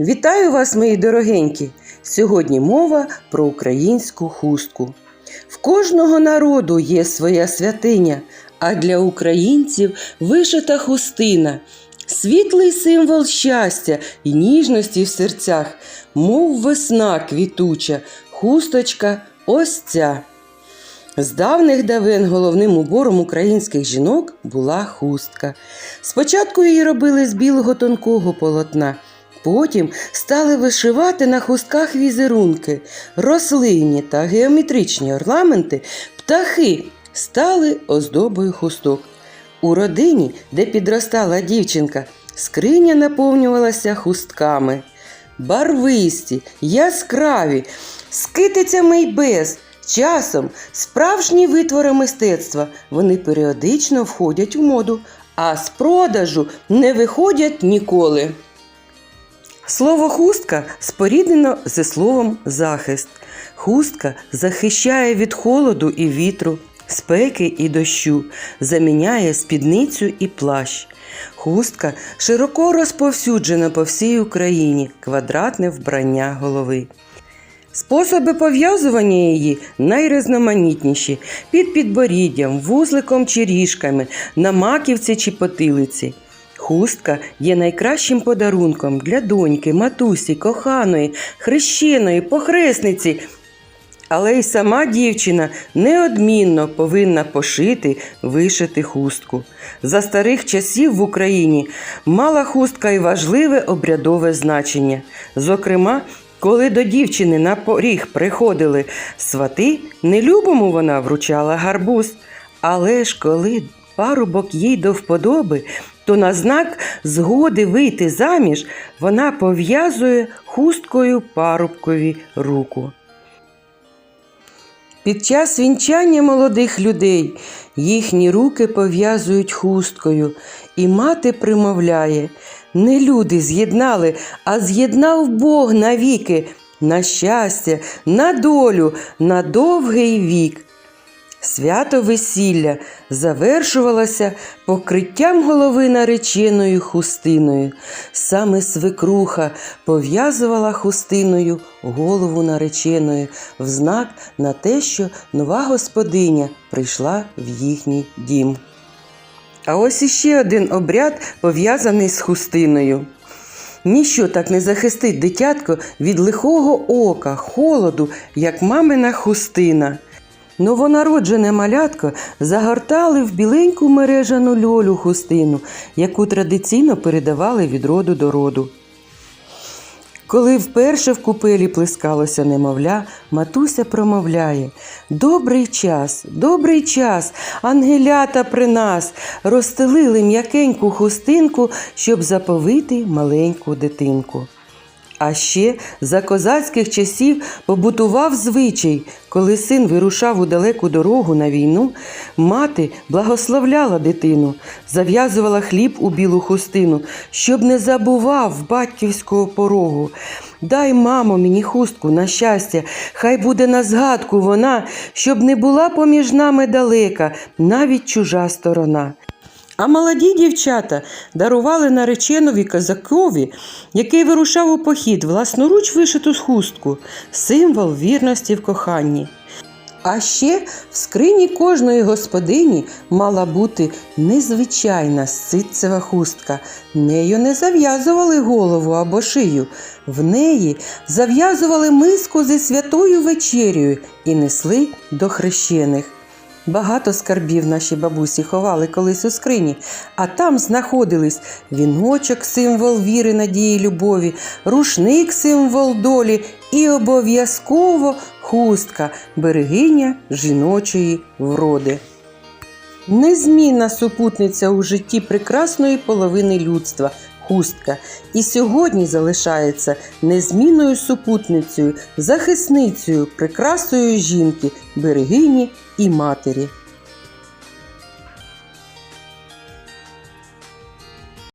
Вітаю вас, мої дорогенькі! Сьогодні мова про українську хустку. В кожного народу є своя святиня, а для українців вишита хустина, світлий символ щастя і ніжності в серцях, мов весна квітуча, хусточка ось ця. З давних давен головним убором українських жінок була хустка. Спочатку її робили з білого тонкого полотна, потім стали вишивати на хустках візерунки, рослинні та геометричні орнаменти, птахи стали оздобою хусток. У родині, де підростала дівчинка, скриня наповнювалася хустками. Барвисті, яскраві, з китицями й без. Часом справжні витвори мистецтва вони періодично входять у моду, а з продажу не виходять ніколи. Слово хустка споріднено зі словом захист. Хустка захищає від холоду і вітру, спеки і дощу, заміняє спідницю і плащ. Хустка широко розповсюджена по всій Україні, квадратне вбрання голови. Способи пов'язування її найрізноманітніші під підборіддям, вузликом чи ріжками, на маківці чи потилиці. Хустка є найкращим подарунком для доньки, матусі, коханої, хрещеної, похресниці. Але й сама дівчина неодмінно повинна пошити, вишити хустку. За старих часів в Україні мала хустка й важливе обрядове значення. Зокрема, коли до дівчини на поріг приходили свати, нелюбому вона вручала гарбуз. Але ж коли парубок їй до вподоби, то на знак згоди вийти заміж вона пов'язує хусткою парубкові руку. Під час вінчання молодих людей їхні руки пов'язують хусткою, і мати примовляє не люди з'єднали, а з'єднав Бог навіки, на щастя, на долю, на довгий вік. Свято весілля завершувалося покриттям голови нареченою хустиною. Саме свекруха пов'язувала хустиною голову нареченої в знак на те, що нова господиня прийшла в їхній дім. А ось іще один обряд пов'язаний з хустиною. Ніщо так не захистить дитятко від лихого ока, холоду, як мамина хустина. Новонароджене малятко загортали в біленьку мережану льолю хустину, яку традиційно передавали від роду до роду. Коли вперше в купелі плескалося немовля, матуся промовляє Добрий час, добрий час, ангелята при нас розстелили м'якеньку хустинку, щоб заповити маленьку дитинку. А ще за козацьких часів побутував звичай, коли син вирушав у далеку дорогу на війну, мати благословляла дитину, зав'язувала хліб у білу хустину, щоб не забував батьківського порогу. Дай, мамо, мені хустку на щастя, хай буде на згадку вона, щоб не була поміж нами далека, навіть чужа сторона. А молоді дівчата дарували нареченові козакові, який вирушав у похід власноруч вишиту хустку, символ вірності в коханні. А ще в скрині кожної господині мала бути незвичайна ситцева хустка. Нею не зав'язували голову або шию, в неї зав'язували миску зі святою вечерею і несли до хрещених. Багато скарбів наші бабусі ховали колись у скрині, а там знаходились віночок, символ віри, надії, любові, рушник, символ долі і обов'язково хустка, берегиня жіночої вроди. Незмінна супутниця у житті прекрасної половини людства хустка, і сьогодні залишається незмінною супутницею, захисницею, прикрасою жінки, берегині і матері.